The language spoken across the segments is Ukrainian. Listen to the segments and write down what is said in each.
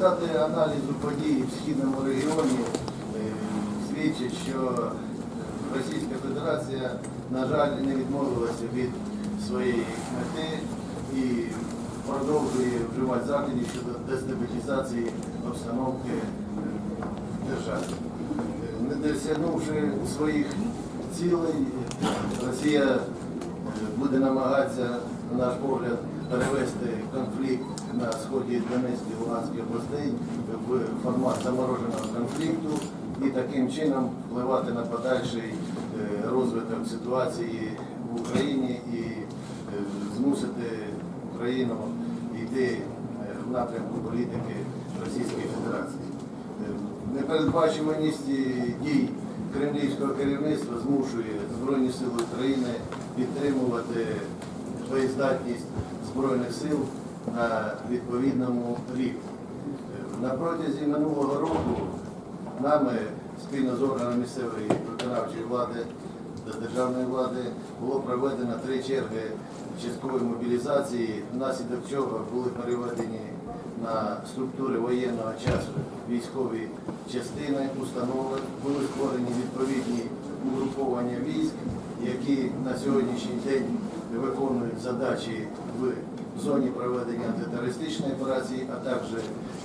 Результати аналізу подій в східному регіоні е, свідчать, що Російська Федерація, на жаль, не відмовилася від своєї мети і продовжує вживати заходів щодо дестабілізації обстановки е. Е, Не досягнувши своїх цілей, Росія е, буде намагатися, на наш погляд, перевести конфлікт на сході Донецької і Луганської областей в формат замороженого конфлікту і таким чином впливати на подальший е, розвиток ситуації в Україні і е, змусити Україну йти е, в напрямку політики Російської Федерації. Непередбачуваність дій кремлівського керівництва змушує Збройні Сили України підтримувати боєздатність Збройних сил на відповідному рівні. На протязі минулого року нами спільно з органами місцевої виконавчої влади та державної влади було проведено три черги часткової мобілізації, внаслідок чого були переведені на структури воєнного часу військові частини, установи, були створені відповідні угруповання військ, які на сьогоднішній день виконують задачі в зоні проведення антитерористичної операції, а також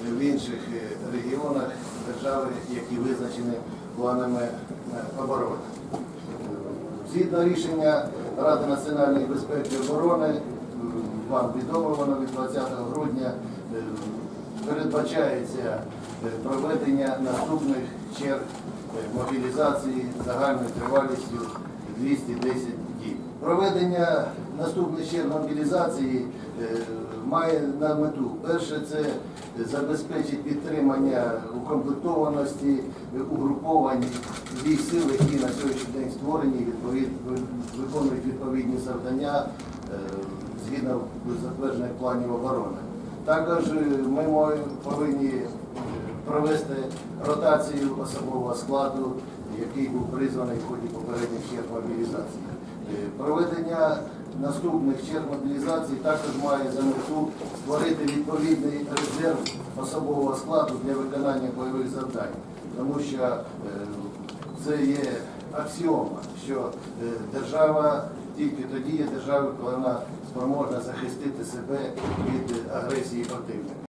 в інших е, регіонах держави, які визначені планами е, оборони. Згідно рішення Ради національної безпеки і оборони, вам відомо воно від 20 грудня, е, передбачається е, проведення наступних черг е, мобілізації загальною тривалістю 210 діб. Проведення наступних черг мобілізації має на мету перше це забезпечить підтримання укомплектованості угруповань військ сил, які на сьогоднішній день створені, відповід, виконують відповідні завдання е, згідно затверджених планів оборони. Також е, ми повинні е, провести ротацію особового складу, який був призваний в ході попередніх мобілізації. Е, Проведення наступних черг мобілізації також має за мету створити відповідний резерв особового складу для виконання бойових завдань, тому що е, це є аксіома, що е, держава тільки тоді є державою, коли вона спроможна захистити себе від агресії противника.